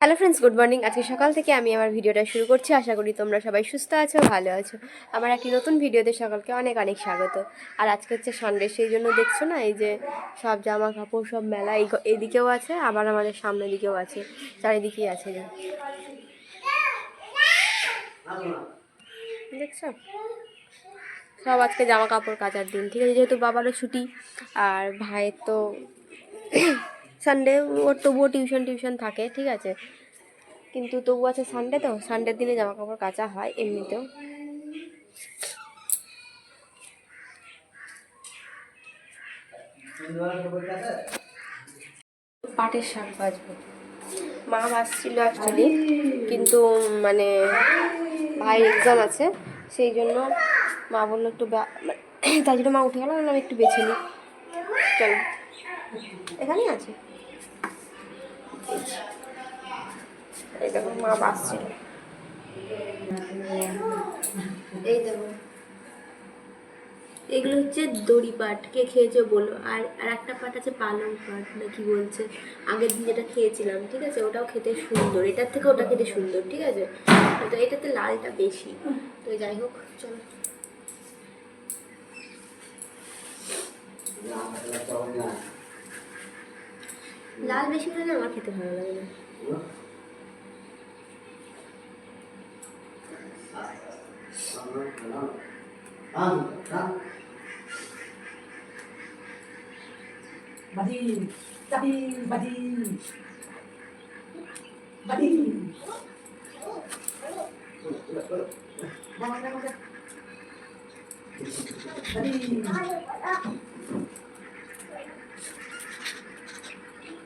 Hello friends good morning আজকে সকাল থেকে আমি আমার ভিডিওটা শুরু করছি। আশা করি তোমরা সবাই সুস্থ আছো, ভালো আছো। আমার একটি নতুন ভিডিওতে সকলকে অনেক অনেক স্বাগত। আর আজকে হচ্ছে সন্ডে সেই জন্য দেখছ না, এই যে সব জামা কাপড় সব মেলা, এই এইদিকেও আছে, আবার আমাদের সামনের দিকেও আছে, চারিদিকেই আছে দেখছ? সব আজকে জামা কাপড় কাচার দিন, ঠিক আছে? যেহেতু বাবারও ছুটি, আর ভাইয়ের তো সানডে ওর তবুও টিউশন টিউশন থাকে, ঠিক আছে? কিন্তু তবু আছে সানডে তো সানডের দিনে জামা কাপড় কাচা হয় এমনিতেও। পাটের শাক ভাজবো মা ভাজছিল অ্যাকচুয়ালি কিন্তু মানে ভাইয়ের এক্সাম আছে, সেই জন্য মা বলল একটু বা- তাই জন্য মা উঠে গেল আমি একটু বেছে নিই। চলো। এখানেই আছে? এই দেখো, মা বাসছিল এই দেখো। এগুলো হচ্ছে দড়ি পাট। কে খেয়েছে বলো? আর আর একটা পাট আছে পালং পাট, না কি বলছে? আগের দিন যেটা খেয়েছিলাম, ঠিক আছে? ওটাও খেতে সুন্দর। এটার থেকে ওটা খেতে সুন্দর, ঠিক আছে? তো এটাতে লালটা বেশি। তো যাই হোক, চলো। লাল বেশি হলে না আমার খেতে ভালো লাগে না Badin, badin, badin. Badin. Jangan, jangan,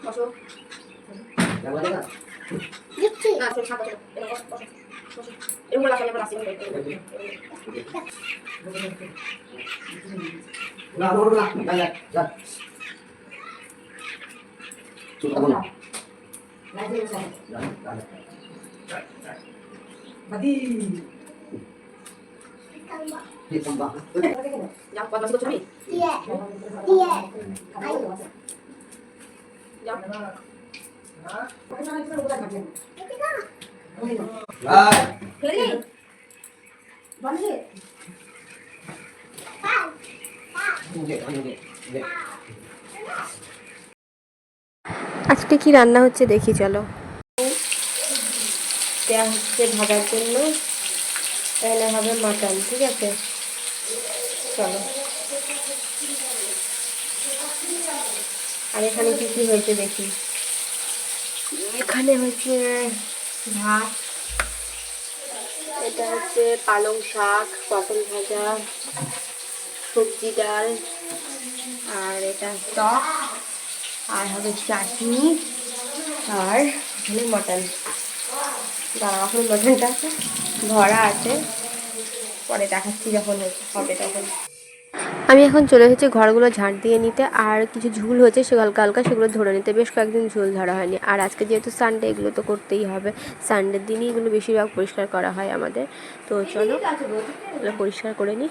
Kosong. Yang mana kan? Gitu. Nah, sini satu. Nah, ya, ya. Nah, ini kosong, kosong. Kosong. Ini mulai saya berhasil. Nah, baru lah, banyak. Dan. Sudah pun. Lagi saya. Ya. Mati. Ditambah. Ditambah. Yang kuat masuk ke cumi? Iya. iya. Iya. Ayo. আজকে কি রান্না হচ্ছে দেখি, চলো। হচ্ছে ভাজার জন্য। এখানে হবে মাটন, ঠিক আছে? চলো। আর এখানে কি কি হয়েছে দেখি। এখানে হচ্ছে ভাত, এটা হচ্ছে পালং শাক, পটল ভাজা, সবজি ডাল, আর এটা টক, আর হবে চাটনি, আর এখানে মটন। দাঁড়াও, এখন মটনটা ভরা আছে, পরে দেখাচ্ছি যখন হবে তখন। আমি এখন চলে এসেছি ঘরগুলো ঝাঁট দিয়ে নিতে, আর কিছু ঝুল হয়েছে সে হালকা হালকা সেগুলো ধরে নিতে। বেশ কয়েকদিন ঝুল ধরা হয়নি। আর আজকে যেহেতু সানডে এগুলো তো করতেই হবে। সানডের দিনই এগুলো বেশিরভাগ পরিষ্কার করা হয় আমাদের। তো চলো, এগুলো পরিষ্কার করে নিই।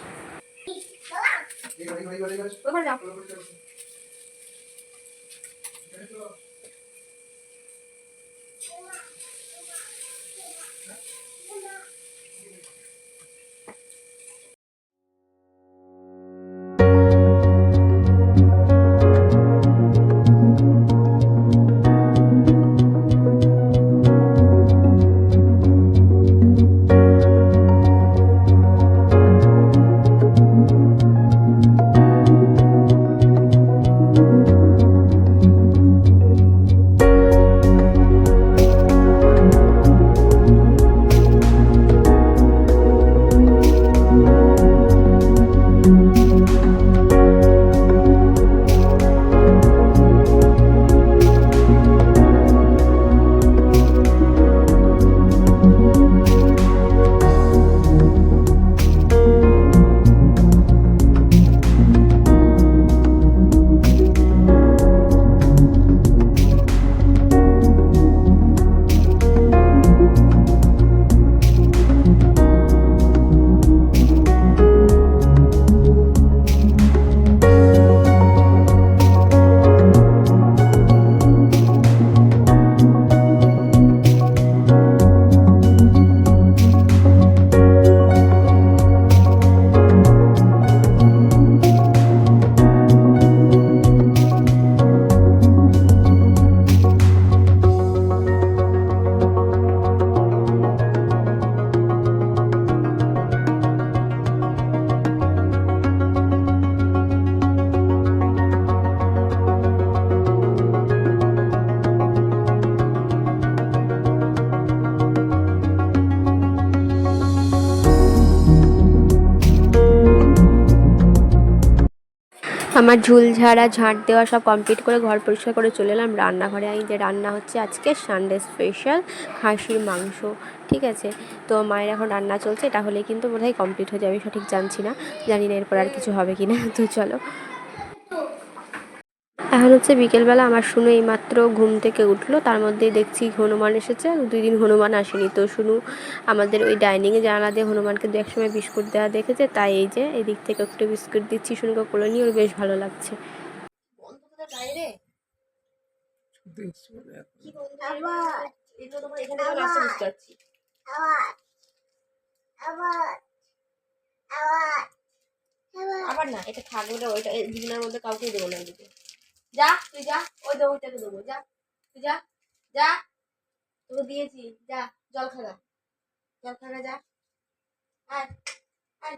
আমার ঝুল ঝাড়া, ঝাঁট দেওয়া সব কমপ্লিট করে ঘর পরিষ্কার করে চলে এলাম। রান্নাঘরে আমি যে রান্না হচ্ছে আজকে সানডে স্পেশাল খাসির মাংস, ঠিক আছে? তো মায়ের এখন রান্না চলছে, এটা হলে কিন্তু বোধহয় কমপ্লিট হয়ে যাবে সঠিক জানছি না। জানি না এরপর আর কিছু হবে কি না তো চলো। এখন হচ্ছে বিকেলবেলা আমার শুনু এইমাত্র ঘুম থেকে উঠল, তার মধ্যেই দেখছি হনুমান এসেছে। দুই দিন হনুমান আসেনি। তো শুনু, আমাদের ওই ডাইনিংয়ে জানালা দিয়ে হনুমানকে দু এক সময় বিস্কুট দেওয়া দেখেছে, তাই এই যে এদিক থেকে একটু বিস্কুট দিচ্ছি শুনুকে কোলে নিয়ে, ওর বেশ ভালো লাগছে। আবার না, এটা থাকবে ওইটা, এই দুজনের মধ্যে কাউকে দেবো না এদিকে। যা তুই যা ওই দেবো ওইটাকে দেবো যা তুই যা যা তোকে দিয়েছি যা জল খাগা জল খাগা যা আয় আয়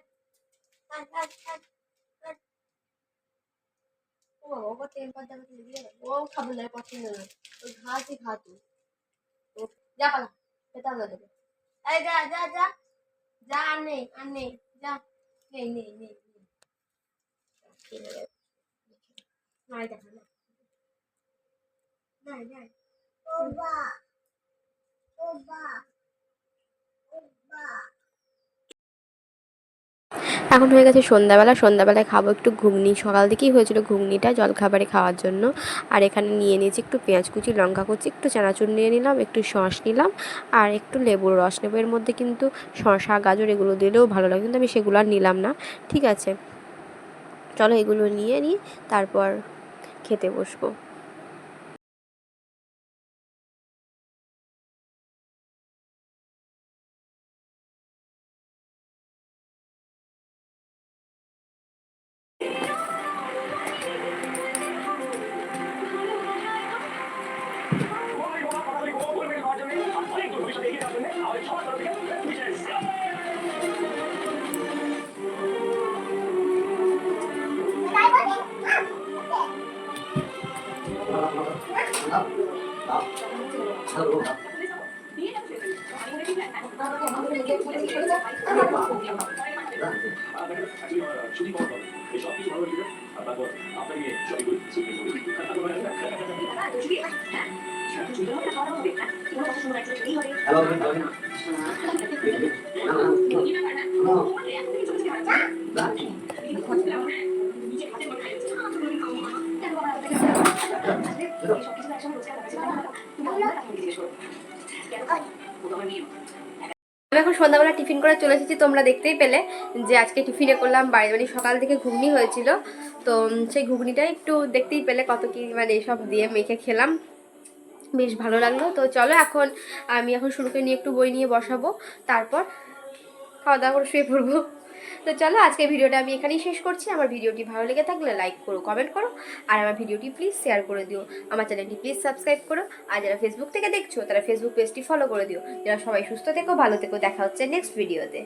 আয় আয় আয় আয়। ও বাবা ওকে টেম্পার দেবে তুই দিয়ে ও খাবে না পছন্দ না ওই ঘাসই খা তুই ও, যা পালা পেতাম না তোকে এই যা যা যা যা আর নেই আর নেই যা নেই নেই নেই নেই। ঠিক আছে নাই না নাই নাই এখন হয়ে গেছে সন্ধ্যাবেলা। সন্ধ্যাবেলায় খাব একটু ঘুগনি। সকাল থেকেই হয়েছিল ঘুগনিটা জলখাবারে খাওয়ার জন্য। আর এখানে নিয়ে নিয়েছি একটু পেঁয়াজ কুচি, লঙ্কা কুচি, একটু চানাচুর নিয়ে নিলাম, একটু সস নিলাম, আর একটু লেবুর রস নেব। এর মধ্যে কিন্তু শসা, গাজর এগুলো দিলেও ভালো লাগে, কিন্তু আমি সেগুলো আর নিলাম না। ঠিক আছে। চলো এগুলো নিয়ে নিই, তারপর খেতে বসবো। হ্যালো আমি এখন সন্ধ্যাবেলা টিফিন করে চলে এসেছি, তোমরা দেখতেই পেলে যে আজকে টিফিনে করলাম বাড়ি বাড়ি সকাল থেকে ঘুগনি হয়েছিল। তো সেই ঘুগনিটা একটু দেখতেই পেলে কত কি মানে এসব দিয়ে মেখে খেলাম। বেশ ভালো লাগল। তো চলো এখন আমি এখন শুরুকে নিয়ে একটু বই নিয়ে বসাবো, তারপর খাওয়া দাওয়া করে শুয়ে পড়ব। তো চলো আজকে ভিডিওটা আমি এখানেই শেষ করছি। আমার ভিডিওটি ভালো লেগে থাকলে লাইক করো কমেন্ট করো, আর আমার ভিডিওটি প্লিজ শেয়ার করে দিও। আমার চ্যানেলটি প্লিজ সাবস্ক্রাইব করো, আর যারা ফেসবুক থেকে দেখছ, তারা ফেসবুক পেজটি ফলো করে দিও। যারা সবাই সুস্থ থেকো, ভালো থেকো। দেখা হচ্ছে নেক্সট ভিডিওতে